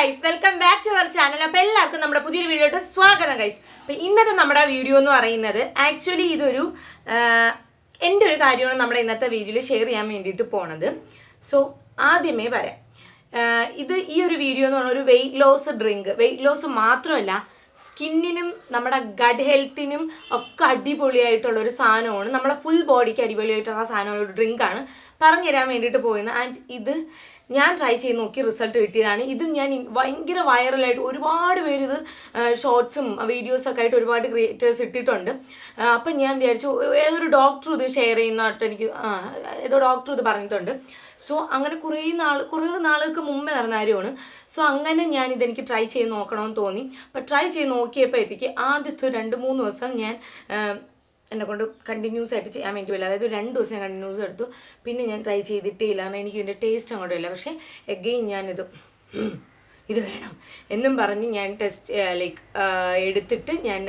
Guys welcome back to our channel അപ്പോൾ എല്ലാവർക്കും നമ്മുടെ പുതിയൊരു വീഡിയോയിട്ട് സ്വാഗതം ഗൈസ് അപ്പോൾ ഇന്നത്തെ നമ്മുടെ വീഡിയോ എന്ന് പറയുന്നത് ആക്ച്വലി ഇതൊരു എന്റെ ഒരു കാര്യമാണ് നമ്മുടെ ഇന്നത്തെ വീഡിയോയിൽ ഷെയർ ചെയ്യാൻ വേണ്ടിയിട്ട് പോണത്. സോ ആദ്യമേ പറയാം. ഇത് ഈ ഒരു വീഡിയോ എന്ന് പറഞ്ഞാൽ ഒരു weight loss drink weight loss മാത്രമല്ല സ്കിന്നിനും നമ്മുടെ ഗഡ് ഹെൽത്തിനും ഒക്കെ അടിപൊളിയായിട്ടുള്ള ഒരു സാധനമാണ്. നമ്മുടെ ഫുൾ ബോഡിക്ക് അടിപൊളിയായിട്ടുള്ള സാധനമാണ് ഒരു ഡ്രിങ്കാണ് പറഞ്ഞു തരാൻ വേണ്ടിയിട്ട് പോയിരുന്നു ആൻഡ് ഇത് ഞാൻ ട്രൈ ചെയ്ത് നോക്കി റിസൾട്ട് കിട്ടിയതാണ്. ഇതും ഞാൻ ഭയങ്കര വൈറലായിട്ട് ഒരുപാട് പേര് ഇത് ഷോർട്സും വീഡിയോസൊക്കെ ആയിട്ട് ഒരുപാട് ക്രിയേറ്റേഴ്സ് ഇട്ടിട്ടുണ്ട്. അപ്പം ഞാൻ വിചാരിച്ചു ഏതൊരു ഡോക്ടർ ഇത് ഷെയർ ചെയ്യുന്നതായിട്ട് എനിക്ക് ഏതോ ഡോക്ടർ ഇത് പറഞ്ഞിട്ടുണ്ട്. സോ അങ്ങനെ കുറേ നാൾ കുറേ നാളുകൾക്ക് മുമ്പേ നടന്ന കാര്യമാണ്. സോ അങ്ങനെ ഞാൻ ഇതെനിക്ക് ട്രൈ ചെയ്ത് നോക്കണമെന്ന് തോന്നി. അപ്പം ട്രൈ ചെയ്ത് നോക്കിയപ്പോഴത്തേക്ക് ആദ്യത്തെ രണ്ട് മൂന്ന് ദിവസം ഞാൻ ആ, എന്നെ കൊണ്ട് കണ്ടിന്യൂസ് ആയിട്ട് ചെയ്യാൻ വേണ്ടി പറ്റില്ല. അതായത് രണ്ട് ദിവസം ഞാൻ കണ്ടിന്യൂസ് എടുത്തു. പിന്നെ ഞാൻ ട്രൈ ചെയ്തിട്ടേ ഇല്ല. കാരണം എനിക്ക് ഇതിന്റെ ടേസ്റ്റ് അങ്ങോട്ടും ഇല്ല പക്ഷേ എഗെയിൻ ഞാനിത് ഇത് വേണം എന്നും പറഞ്ഞ് ഞാൻ ടെസ്റ്റ് ലൈക്ക് എടുത്തിട്ട് ഞാൻ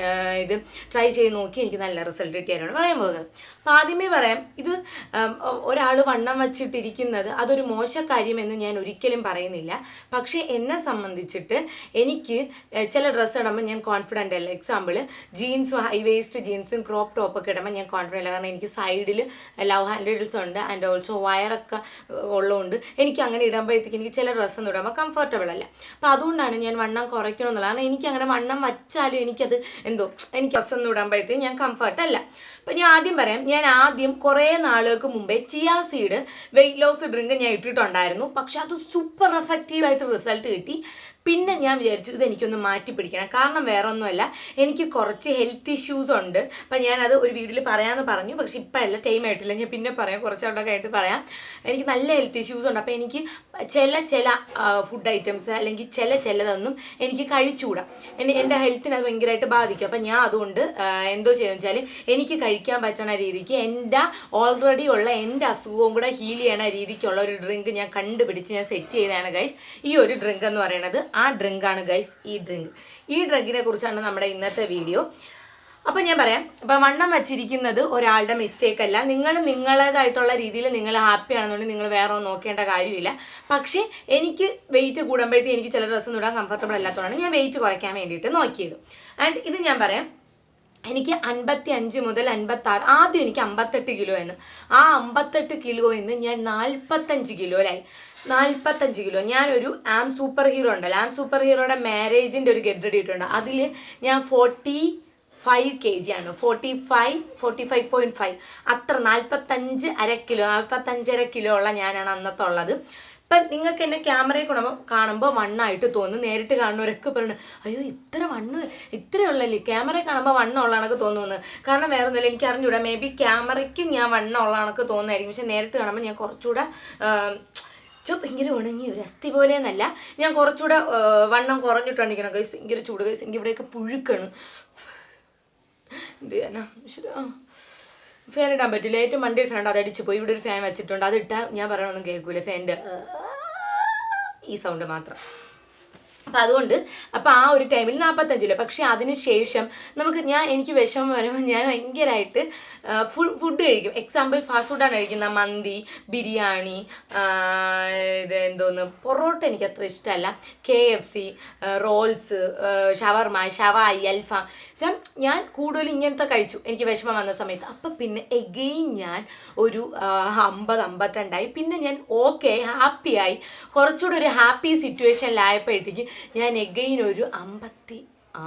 ഇത് ട്രൈ ചെയ്ത് നോക്കി എനിക്ക് നല്ല റിസൾട്ട് കിട്ടിയാലാണ് പറയാൻ പോകുന്നത്. അപ്പോൾ ആദ്യമേ പറയാം ഇത് ഒരാൾ വണ്ണം വച്ചിട്ടിരിക്കുന്നത് അതൊരു മോശക്കാര്യമെന്ന് ഞാൻ ഒരിക്കലും പറയുന്നില്ല. പക്ഷേ എന്നെ സംബന്ധിച്ചിട്ട് എനിക്ക് ചില ഡ്രസ്സ് ഇടുമ്പോൾ ഞാൻ കോൺഫിഡന്റ് അല്ല. എക്സാമ്പിൾ ജീൻസും ഹൈ വേസ്റ്റ് ജീൻസും ക്രോപ്പ് ടോപ്പൊക്കെ ഇടുമ്പോൾ ഞാൻ കോൺഫിഡന്റ് അല്ല. കാരണം എനിക്ക് സൈഡിൽ ലവ് ഹാൻഡിൽസ് ഉണ്ട് ആൻഡ് ഓൾസോ വയറൊക്കെ ഉള്ളതുകൊണ്ട് എനിക്ക് അങ്ങനെ ഇടുമ്പോഴത്തേക്ക് എനിക്ക് ചില ഡ്രസ്സൊന്നും ഇടുമ്പോൾ കംഫർട്ടബിൾ അല്ല. അപ്പോൾ അതുകൊണ്ടാണ് ഞാൻ വണ്ണം കുറയ്ക്കണമെന്നുള്ളത് കാരണം എനിക്ക് അങ്ങനെ വണ്ണം വച്ചാലും എനിക്കത് എന്തോ എനിക്ക് അസന്ന് ഒന്നും ഇടുമ്പോഴത്തേക്ക് ഞാൻ കംഫർട്ടല്ല അപ്പം ഞാൻ ആദ്യം പറയാം ഞാൻ ആദ്യം കുറേ നാളുകൾക്ക് മുമ്പേ chia seed weight loss drink ഞാൻ ഇട്ടിട്ടുണ്ടായിരുന്നു. പക്ഷെ അത് സൂപ്പർ എഫക്റ്റീവായിട്ട് റിസൾട്ട് കിട്ടി. പിന്നെ ഞാൻ വിചാരിച്ചു ഇതെനിക്കൊന്ന് മാറ്റി പിടിക്കണം. കാരണം വേറെ ഒന്നുമല്ല എനിക്ക് കുറച്ച് ഹെൽത്ത് ഇഷ്യൂസ് ഉണ്ട്. അപ്പം ഞാനത് ഒരു വീഡിയോയിൽ പറയാമെന്ന് പറഞ്ഞു. പക്ഷെ ഇപ്പോഴല്ല ടൈം ആയിട്ടില്ല. ഞാൻ പിന്നെ പറയാം. കുറച്ചുകൂടെ ആയിട്ട് പറയാം. എനിക്ക് നല്ല ഹെൽത്ത് ഇഷ്യൂസ് ഉണ്ട്. അപ്പോൾ എനിക്ക് ചില ചില ഫുഡ് ഐറ്റംസ് അല്ലെങ്കിൽ ചില ചിലതൊന്നും എനിക്ക് കഴിച്ചുകൂടാ. എന്റെ ഹെൽത്തിനെ അത് ഭയങ്കരമായിട്ട് ബാധിക്കും. അപ്പം ഞാൻ അതുകൊണ്ട് എന്തോ ചെയ്യുന്നത് വെച്ചാൽ എനിക്ക് കഴിക്കാൻ പറ്റുന്ന രീതിക്ക് എന്റെ ഓൾറെഡി ഉള്ള എന്റെ അസുഖവും കൂടെ ഹീൽ ചെയ്യണ രീതിക്കുള്ള ഒരു ഡ്രിങ്ക് ഞാൻ കണ്ടുപിടിച്ച് ഞാൻ സെറ്റ് ചെയ്തതാണ് ഗൈസ് ഈ ഒരു ഡ്രിങ്ക് എന്ന് പറയുന്നത് ആ ഡ്രിങ്കാണ് ഗൈസ് ഈ ഡ്രിങ്ക് ഈ ഡ്രിങ്കിനെ കുറിച്ചാണ് നമ്മുടെ ഇന്നത്തെ വീഡിയോ അപ്പം ഞാൻ പറയാം അപ്പം വണ്ണം വച്ചിരിക്കുന്നത് ഒരാളുടെ മിസ്റ്റേക്ക് അല്ല. നിങ്ങൾ നിങ്ങളേതായിട്ടുള്ള രീതിയിൽ നിങ്ങൾ ഹാപ്പി ആണെന്നുണ്ടെങ്കിൽ നിങ്ങൾ വേറെ ഒന്നും നോക്കേണ്ട കാര്യമില്ല. പക്ഷേ എനിക്ക് വെയിറ്റ് കൂടുമ്പോഴത്തേക്ക് എനിക്ക് ചില ഡ്രസ്സൊന്നും ഇടാൻ കംഫർട്ടബിൾ അല്ലാത്തതുകൊണ്ടാണ് ഞാൻ വെയിറ്റ് കുറയ്ക്കാൻ വേണ്ടിയിട്ട് നോക്കിയത്. ആൻഡ് ഇത് ഞാൻ പറയാം എനിക്ക് അൻപത്തി അഞ്ച് മുതൽ അൻപത്തി ആറ് ആദ്യം എനിക്ക് അമ്പത്തെട്ട് കിലോ ആയിരുന്നു. ആ അമ്പത്തെട്ട് കിലോ എന്ന് ഞാൻ നാൽപ്പത്തഞ്ച് കിലോയിലായി നാൽപ്പത്തഞ്ച് കിലോ. ഞാനൊരു ആം സൂപ്പർ ഹീറോ ഉണ്ടല്ലോ. ആം സൂപ്പർ ഹീറോയുടെ മാരേജിന്റെ ഒരു ഗെറ്റ് റെഡി ഇട്ടുണ്ട് അതിൽ ഞാൻ ഫോർട്ടി ഫൈവ് കെ ജി ആണ്? Forty five forty five point five അത്ര നാൽപ്പത്തഞ്ച് അര കിലോ നാൽപ്പത്തഞ്ചര കിലോ ഉള്ള ഞാനാണ് അന്നത്തെ ഉള്ളത് ഇപ്പം നിങ്ങൾക്ക് എന്നെ ക്യാമറയിൽ കാണുമ്പോൾ കാണുമ്പോൾ വണ്ണായിട്ട് തോന്നും. നേരിട്ട് കാണുന്നവരൊക്കെ പറയുന്നത് അയ്യോ ഇത്ര വണ്ണ് ഇത്രയുള്ളല്ലേ ക്യാമറയിൽ കാണുമ്പോൾ വണ്ണം കണക്ക് തോന്നുന്നു. കാരണം വേറെ ഒന്നുമില്ല എനിക്ക് അറിഞ്ഞൂടാ മേ ബി ക്യാമറയ്ക്ക് ഞാൻ വണ്ണം കണക്ക് തോന്നുമായിരിക്കും പക്ഷെ നേരിട്ട് കാണുമ്പോൾ ഞാൻ കുറച്ചുകൂടെ ചോ ഭയങ്കര ഉണങ്ങി ഒരു അസ്ഥി പോലെ എന്നല്ല ഞാൻ കുറച്ചുകൂടെ വണ്ണം വണ്ണം കുറഞ്ഞിട്ടുണ്ടിരിക്കണം ഗൈസ് ഭയങ്കര ചൂട് ഗൈസ് എനിക്ക് ഇവിടെയൊക്കെ പുഴുക്കാണ്. എന്ത് ചെയ്യാനാ. ഫാൻ ഇടാൻ പറ്റില്ല. ഏറ്റവും മണ്ടിയിൽ ഫാൻ അത് അടിച്ചു പോയി. ഇവിടെ ഒരു ഫാൻ വെച്ചിട്ടുണ്ട്. അത് ഇട്ടാൽ ഞാൻ പറയണമൊന്നും കേൾക്കൂല. ഫാന്റെ ഈ സൗണ്ട് മാത്രം. അപ്പം അതുകൊണ്ട് അപ്പോൾ ആ ഒരു ടൈമിൽ നാൽപ്പത്തഞ്ച് കിലോ പക്ഷേ അതിന് ശേഷം നമുക്ക് ഞാൻ എനിക്ക് വിഷമം വരുമ്പോൾ ഞാൻ ഭയങ്കരമായിട്ട് ഫുൾ ഫുഡ് കഴിക്കും. എക്സാമ്പിൾ ഫാസ്റ്റ് ഫുഡാണ് കഴിക്കുന്നത്. മന്തി ബിരിയാണി ഇത് എന്തോന്ന്? പൊറോട്ട എനിക്ക് അത്ര ഇഷ്ടമല്ല. കെ എഫ് സി റോൾസ് ഷവർമ ഷവായി അൽഫാം. പക്ഷേ ഞാൻ കൂടുതലും ഇങ്ങനത്തെ കഴിച്ചു. എനിക്ക് വിഷമം വന്ന സമയത്ത്. അപ്പം പിന്നെ എഗെയിൻ ഞാൻ ഒരു അമ്പത് അമ്പത്തിരണ്ടായി. പിന്നെ ഞാൻ ഓക്കെ ഹാപ്പിയായി കുറച്ചുകൂടെ ഒരു ഹാപ്പി സിറ്റുവേഷനിലായപ്പോഴത്തേക്ക് ഞാൻ എഗെയിൻ ഒരു അമ്പത്തി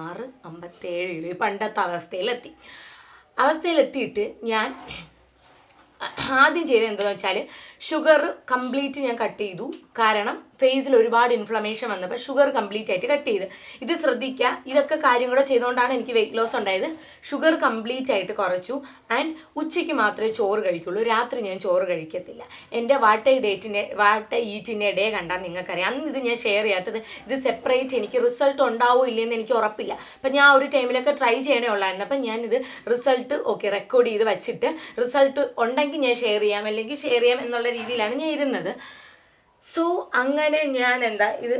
ആറ് അമ്പത്തേഴ് പണ്ടത്തെ അവസ്ഥയിലെത്തി. അവസ്ഥയിലെത്തിയിട്ട് ഞാൻ ആദ്യം ചെയ്തത് എന്താണെന്ന് വെച്ചാൽ ഷുഗർ കംപ്ലീറ്റ് ഞാൻ കട്ട് ചെയ്തു. കാരണം ഫേസിൽ ഒരുപാട് ഇൻഫ്ലമേഷൻ വന്നപ്പോൾ ഷുഗർ കംപ്ലീറ്റ് ആയിട്ട് കട്ട് ചെയ്ത്. ഇത് ശ്രദ്ധിക്കുക ഇതൊക്കെ കാര്യം കൂടെ ചെയ്തുകൊണ്ടാണ് എനിക്ക് വെയിറ്റ് ലോസ് ഉണ്ടായത്. ഷുഗർ കംപ്ലീറ്റ് ആയിട്ട് കുറച്ചു. ആൻഡ് ഉച്ചയ്ക്ക് മാത്രമേ ചോറ് കഴിക്കുള്ളൂ. രാത്രി ഞാൻ ചോറ് കഴിക്കത്തില്ല. എന്റെ വാട്ട ഡേറ്റിന്റെ വാട്ട ഈറ്റിന്റെ ഡേ കണ്ടാൽ നിങ്ങൾക്കറിയാം. അന്ന് ഇത് ഞാൻ ഷെയർ ചെയ്യാത്തത് ഇത് സെപ്പറേറ്റ് എനിക്ക് റിസൾട്ട് ഉണ്ടാവോ ഇല്ലെന്ന് എനിക്ക് ഉറപ്പില്ല. അപ്പം ഞാൻ ഒരു ടൈമിലൊക്കെ ട്രൈ ചെയ്യണേ ഉള്ളായിരുന്നു. അപ്പം ഞാനിത് റിസൾട്ട് ഓക്കെ റെക്കോർഡ് ചെയ്ത് വെച്ചിട്ട് റിസൾട്ട് ഉണ്ടെങ്കിൽ ഞാൻ ഷെയർ ചെയ്യാം. അല്ലെങ്കിൽ ഷെയർ ചെയ്യാം എന്നുള്ള രീതിയിലാണ് ഞാൻ ഇരുന്നത്. സോ അങ്ങനെ ഞാൻ എന്താ ഇത്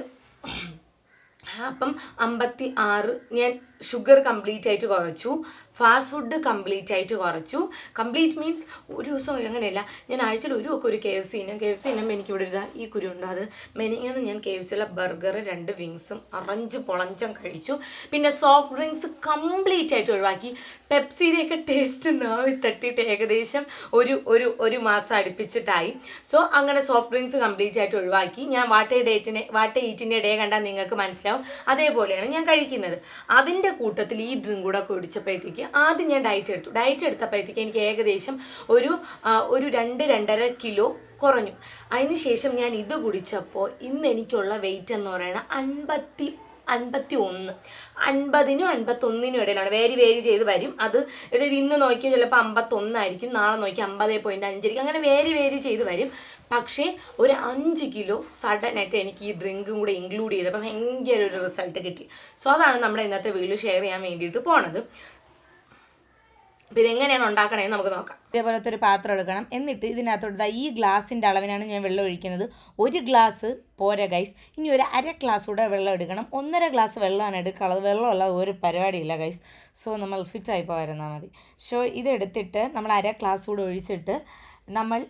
അപ്പം അമ്പത്തി ആറ് ഞാൻ ഷുഗർ കംപ്ലീറ്റ് ആയിട്ട് കുറച്ചു. ഫാസ്റ്റ് ഫുഡ് കംപ്ലീറ്റ് ആയിട്ട് കുറച്ചു. കംപ്ലീറ്റ് മീൻസ് ഒരു ദിവസം അങ്ങനെയല്ല. ഞാൻ ആഴ്ചയിൽ ഒരു ഒക്കെ ഒരു കെ എഫ് സി ഞാൻ കെ എഫ് സി ഇനം എനിക്ക് ഇവിടെ ഇതാ ഈ കുരുണ്ട് അത് മെനിങ്ങാന്ന് ഞാൻ കെ എഫ് സിയിലെ ബർഗർ രണ്ട് വിങ്സും അറഞ്ച് പൊളഞ്ചം കഴിച്ചു. പിന്നെ സോഫ്റ്റ് ഡ്രിങ്ക്സ് കംപ്ലീറ്റ് ആയിട്ട് ഒഴിവാക്കി. പെപ്സിയുടെയൊക്കെ ടേസ്റ്റ് നാവി തട്ടിയിട്ട് ഏകദേശം ഒരു ഒരു ഒരു മാസം അടുപ്പിച്ചിട്ടായി. സോ അങ്ങനെ സോഫ്റ്റ് ഡ്രിങ്ക്സ് കംപ്ലീറ്റ് ആയിട്ട് ഒഴിവാക്കി. ഞാൻ വാട്ടേ ഡേറ്റിനെ വാട്ടേ ഈറ്റിന്റെ ഡേ കണ്ടാൽ നിങ്ങൾക്ക് മനസ്സിലാവും. അതേപോലെയാണ് ഞാൻ കഴിക്കുന്നത്. അതിന്റെ കൂട്ടത്തിൽ ഈ ഡ്രിങ്ക് കൂടെ കുടിച്ചപ്പോഴത്തേക്ക് ആദ്യം ഞാൻ ഡയറ്റ് എടുത്തു. ഡയറ്റ് എടുത്തപ്പോഴത്തേക്ക് എനിക്ക് ഏകദേശം ഒരു ഒരു രണ്ട് രണ്ടര കിലോ കുറഞ്ഞു. അതിനുശേഷം ഞാൻ ഇത് കുടിച്ചപ്പോൾ ഇന്ന് എനിക്കുള്ള വെയിറ്റ് എന്ന് പറയുന്നത് അൻപത്തി അൻപത്തി ഒന്ന് അൻപതിനും അൻപത്തൊന്നിനും ഇടയിലാണ്. വേരി വേരി ചെയ്ത് വരും. അത് അതായത് ഇന്ന് നോക്കിയാൽ ചിലപ്പോൾ അമ്പത്തൊന്നായിരിക്കും നാളെ നോക്കി അമ്പത് പോയിന്റ് അഞ്ചായിരിക്കും അങ്ങനെ വേരി വേരി ചെയ്ത് വരും. പക്ഷേ ഒരു അഞ്ച് കിലോ സഡനായിട്ട് എനിക്ക് ഈ ഡ്രിങ്കും കൂടെ ഇൻക്ലൂഡ് ചെയ്തപ്പോൾ ഭയങ്കര ഒരു റിസൾട്ട് കിട്ടി. സോ അതാണ് നമ്മുടെ ഇന്നത്തെ വീഡിയോ ഷെയർ ചെയ്യാൻ വേണ്ടിയിട്ട് പോണത്. അപ്പോൾ ഇതെങ്ങനെയാണ് ഉണ്ടാക്കണേന്ന് നമുക്ക് നോക്കാം. ഇതേപോലത്തെ ഒരു പാത്രം എടുക്കണം. എന്നിട്ട് ഇതിനകത്തോട്ട് ഈ ഗ്ലാസിന്റെ അളവിനാണ് ഞാൻ വെള്ളം ഒഴിക്കുന്നത്. ഒരു ഗ്ലാസ് പോരാ ഗൈസ് ഇനി ഒരു അര ഗ്ലാസ് കൂടെ വെള്ളം എടുക്കണം. ഒന്നര ഗ്ലാസ് വെള്ളമാണ് എടുക്കാനുള്ളത്. വെള്ളമുള്ള ഒരു പരിപാടിയില്ല ഗൈസ് സോ നമ്മൾ ഫിറ്റായി പോയിരുന്നാൽ മതി. സോ ഇതെടുത്തിട്ട് നമ്മൾ അര ഗ്ലാസ് കൂടെ ഒഴിച്ചിട്ട് നമ്മൾ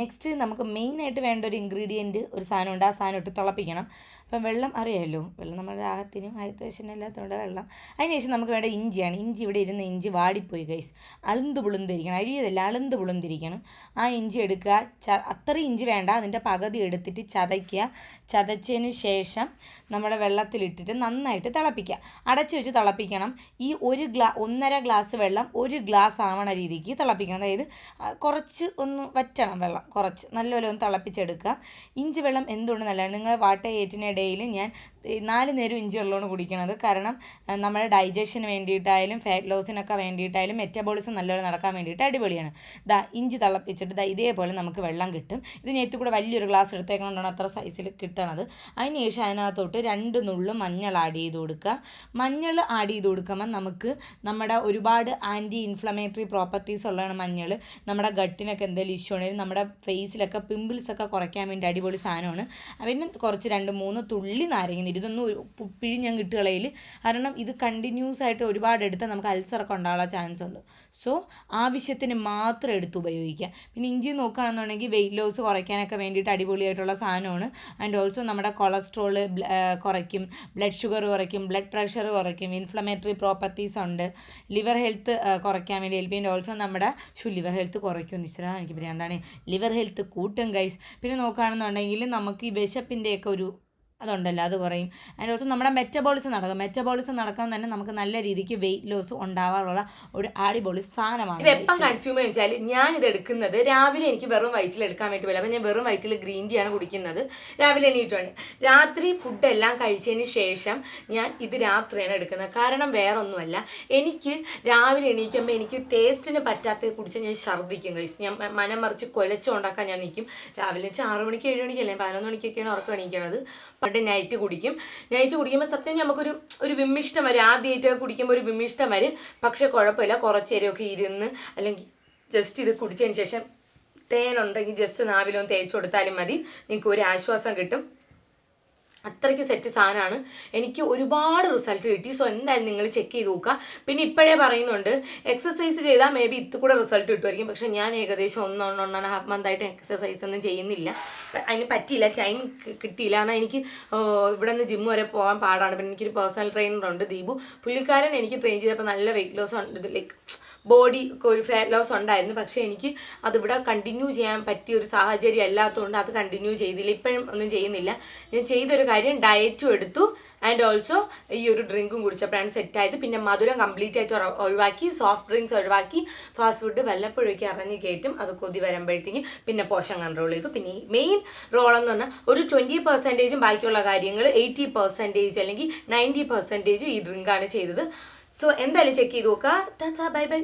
നെക്സ്റ്റ് നമുക്ക് മെയിനായിട്ട് വേണ്ട ഒരു ഇൻഗ്രീഡിയന്റ് ഒരു സാധനമുണ്ട്. ആ സാധനം ഇട്ട് തിളപ്പിക്കണം. അപ്പം വെള്ളം അറിയാമല്ലോ. വെള്ളം നമ്മുടെ ദാഹത്തിനും ഹൈഡ്രേഷനും ഇല്ലാത്തതുകൊണ്ട് വെള്ളം. അതിനുശേഷം നമുക്ക് വേണ്ട ഇഞ്ചിയാണ്. ഇഞ്ചി ഇവിടെ ഇരുന്ന ഇഞ്ചി വാടിപ്പോയി കൈസ് അളുന്ത് പുളുന്തിരിക്കണം. അഴിയതല്ല അളുന്ത് പുളുന്തിരിക്കണം. ആ ഇഞ്ചി എടുക്കുക. ച അത്ര ഇഞ്ചി വേണ്ട. അതിന്റെ പകുതി എടുത്തിട്ട് ചതയ്ക്കുക. ചതച്ചതിന് ശേഷം നമ്മുടെ വെള്ളത്തിലിട്ടിട്ട് നന്നായിട്ട് തിളപ്പിക്കുക. അടച്ചു വെച്ച് തിളപ്പിക്കണം. ഈ ഒരു ഗ്ലാ ഒന്നര ഗ്ലാസ് വെള്ളം ഒരു ഗ്ലാസ് ആവണ രീതിക്ക് തിളപ്പിക്കണം. അതായത് കുറച്ച് ഒന്ന് വറ്റണം വെള്ളം. കുറച്ച്. നല്ലപോലെ ഒന്ന് തിളപ്പിച്ചെടുക്കുക. ഇഞ്ചി വെള്ളം എന്തുകൊണ്ട് നല്ലതാണ്? നിങ്ങൾ വാട്ട ഏറ്റിന്റെ ഡേയിൽ ഞാൻ നാല് നേരം ഇഞ്ചി വെള്ളമാണ് കുടിക്കുന്നത് കാരണം നമ്മുടെ ഡൈജഷന് വേണ്ടിയിട്ടായാലും ഫാറ്റ് ലോസിനൊക്കെ വേണ്ടിയിട്ടായാലും മെറ്റബോളിസം നല്ലപോലെ നടക്കാൻ വേണ്ടിയിട്ട് അടിപൊളിയാണ്. ദാ ഇഞ്ചി തിളപ്പിച്ചിട്ട് ദാ ഇതേപോലെ നമുക്ക് വെള്ളം കിട്ടും. ഇത് നേരത്തെ കൂടെ വലിയൊരു ഗ്ലാസ് എടുത്തേക്കണോണ്ടാണ് അത്ര സൈസിൽ കിട്ടണത്. അതിന് ശേഷം അതിനകത്തോട്ട് രണ്ട് നുള്ളു മഞ്ഞൾ ആഡ് ചെയ്ത് കൊടുക്കുക. മഞ്ഞൾ ആഡ് ചെയ്ത് കൊടുക്കുമ്പോൾ നമുക്ക് നമ്മുടെ ഒരുപാട് ആന്റി ഇൻഫ്ലമേറ്ററി പ്രോപ്പർട്ടീസ് ഉള്ളതാണ് മഞ്ഞൾ. നമ്മുടെ ഗട്ടിനൊക്കെ എന്തെങ്കിലും ഇഷ്യൂ ഉണ്ടെങ്കിൽ നമ്മുടെ ഫേസിലൊക്കെ പിമ്പിൾസൊക്കെ കുറയ്ക്കാൻ വേണ്ടി അടിപൊളി സാധനമാണ്. പിന്നെ കുറച്ച് രണ്ട് മൂന്ന് തുള്ളി നാരങ്ങ ഇതൊന്നും ഞാൻ പിഴിഞ്ഞ് അങ്ങ് ഇട്ട് കളയിൽ കാരണം ഇത് കണ്ടിന്യൂസ് ആയിട്ട് ഒരുപാട് എടുത്താൽ നമുക്ക് അൾസറൊക്കെ ഉണ്ടാകാനുള്ള ചാൻസ് ഉണ്ട് സോ ആവശ്യത്തിന് മാത്രം എടുത്ത് ഉപയോഗിക്കുക. പിന്നെ ഇഞ്ചി നോക്കുകയാണെന്നുണ്ടെങ്കിൽ വെയിറ്റ് ലോസ് കുറയ്ക്കാനൊക്കെ വേണ്ടിയിട്ട് അടിപൊളിയായിട്ടുള്ള സാധനമാണ്. ആൻഡ് ഓൾസോ നമ്മുടെ കൊളസ്ട്രോൾ കുറയ്ക്കും. ബ്ലഡ് ഷുഗർ കുറയ്ക്കും. ബ്ലഡ് പ്രഷർ കുറയ്ക്കും. ഇൻഫ്ലമേറ്ററി പ്രോപ്പർട്ടീസ് ഉണ്ട്. ലിവർ ഹെൽത്ത് കുറയ്ക്കാൻ വേണ്ടി ഹെൽപ്പ് ചെയ്യുന്നത് ഓൾസോ നമ്മുടെ ഷു ലിവർ ഹെൽത്ത് കുറയ്ക്കും നിശ്ചയ എനിക്ക് പറയാണ്ടാണ് ലിവർ ഹെൽത്ത് കൂട്ടും ഗൈസ് പിന്നെ നോക്കുകയാണെന്നുണ്ടെങ്കിൽ നമുക്ക് ഈ വിശപ്പിന്റെയൊക്കെ ഒരു അതുണ്ടല്ലോ അത് കുറയും. അതിന്റെ ഓൾസോ നമ്മുടെ മെറ്റബോളിസം നടക്കും. മെറ്റബോളിസം നടക്കാൻ തന്നെ നമുക്ക് നല്ല രീതിക്ക് വെയിറ്റ് ലോസ് ഉണ്ടാവാറുള്ള ഒരു അടിപൊളി സാധനമാണ് ഇത് എപ്പം കൺസ്യൂം വെച്ചാൽ ഞാൻ ഇത് എടുക്കുന്നത് രാവിലെ എനിക്ക് വെറും വയറ്റിൽ എടുക്കാൻ വേണ്ടി പറ്റില്ല അപ്പം ഞാൻ വെറും വയറ്റിൽ ഗ്രീൻ ടീ ആണ് കുടിക്കുന്നത്. രാവിലെ എണീറ്റാണ് രാത്രി ഫുഡ് എല്ലാം കഴിച്ചതിന് ശേഷം ഞാൻ ഇത് രാത്രിയാണ് എടുക്കുന്നത്. കാരണം വേറെ ഒന്നുമല്ല എനിക്ക് രാവിലെ എണീക്കുമ്പോൾ എനിക്ക് ടേസ്റ്റിന് പറ്റാത്ത കുടിച്ച് ഞാൻ ഛർദ്ദിക്കും കഴിച്ച് ഞാൻ മനം മറിച്ച് കൊലച്ചുണ്ടാക്കാൻ ഞാൻ നിൽക്കും രാവിലെ വെച്ചാൽ ആറ് മണിക്ക് ഏഴ് മണിക്കല്ലേ പതിനൊന്ന് മണിക്കൊക്കെയാണ് ഉറക്കം എണീക്കണത്. പണ്ട് നൈറ്റ് കുടിക്കും. നൈറ്റ് കുടിക്കുമ്പോൾ സത്യം നമുക്കൊരു ഒരു വിമ്മിഷ്ടം വരും. ആദ്യമായിട്ട് കുടിക്കുമ്പോൾ ഒരു വിമ്മിഷ്ടം വരും. പക്ഷേ കുഴപ്പമില്ല. കുറച്ച് നേരമൊക്കെ ഇരുന്ന് അല്ലെങ്കിൽ ജസ്റ്റ് ഇത് കുടിച്ചതിന് ശേഷം തേനുണ്ടെങ്കിൽ ജസ്റ്റ് നാവിലൊന്ന് തേച്ച് കൊടുത്താലും മതി. നിങ്ങൾക്ക് ഒരു ആശ്വാസം കിട്ടും. അത്രയ്ക്ക് സെറ്റ് സാധനമാണ്. എനിക്ക് ഒരുപാട് റിസൾട്ട് കിട്ടി. സോ എന്തായാലും നിങ്ങൾ ചെക്ക് ചെയ്ത് നോക്കുക. പിന്നെ ഇപ്പോഴേ പറയുന്നുണ്ട് എക്സസൈസ് ചെയ്താൽ മേ ബി ഇത് കൂടെ റിസൾട്ട് കിട്ടുമായിരിക്കും. പക്ഷേ ഞാൻ ഏകദേശം ഒന്ന് ഒന്നാണ് ഹാഫ് മന്ത് ആയിട്ട് എക്സസൈസ് ഒന്നും ചെയ്യുന്നില്ല. അതിന് പറ്റിയില്ല. ടൈം കിട്ടിയില്ല. എന്നാൽ എനിക്ക് ഇവിടെ നിന്ന് ജിം വരെ പോകാൻ പാടാണ്. പിന്നെ എനിക്കൊരു പേഴ്സണൽ ട്രെയിനർ ഉണ്ട് ദീപു. പുള്ളിക്കാരൻ എനിക്ക് ട്രെയിൻ ചെയ്തപ്പോൾ നല്ല വെയിറ്റ് ലോസ് ഉണ്ട്. ലൈക്ക് ബോഡി ഒരു ഫാറ്റ് ലോസ് ഉണ്ടായിരുന്നു. പക്ഷേ എനിക്ക് അതിവിടെ കണ്ടിന്യൂ ചെയ്യാൻ പറ്റിയ ഒരു സാഹചര്യം അല്ലാത്തതുകൊണ്ട് അത് കണ്ടിന്യൂ ചെയ്തില്ല. ഇപ്പോഴും ഒന്നും ചെയ്യുന്നില്ല. ഞാൻ ചെയ്തൊരു കാര്യം ഡയറ്റും എടുത്തു. ആൻഡ് ഓൾസോ ഈ ഒരു ഡ്രിങ്കും കുടിച്ചപ്പോഴാണ് സെറ്റ് ആയത്. പിന്നെ മധുരം കംപ്ലീറ്റ് ആയിട്ട് ഒഴിവാക്കി സോഫ്റ്റ് ഡ്രിങ്ക്സ് ഒഴിവാക്കി ഫാസ്റ്റ് ഫുഡ് വല്ലപ്പോഴേക്ക് അറിഞ്ഞ് കയറ്റും അത് കൊതി വരുമ്പോഴത്തേക്കും പിന്നെ പോഷൻ കൺട്രോൾ ചെയ്തു. പിന്നെ മെയിൻ റോൾ എന്ന് പറഞ്ഞാൽ ഒരു ട്വന്റി പെർസെന്റേജും ബാക്കിയുള്ള കാര്യങ്ങൾ എയ്റ്റി പെർസെന്റേജ് അല്ലെങ്കിൽ നയന്റി പെർസെന്റേജ് ഈ ഡ്രിങ്കാണ് ചെയ്തത്. സോ എന്തായാലും ചെക്ക് ചെയ്ത് നോക്കുക. Tata bye bye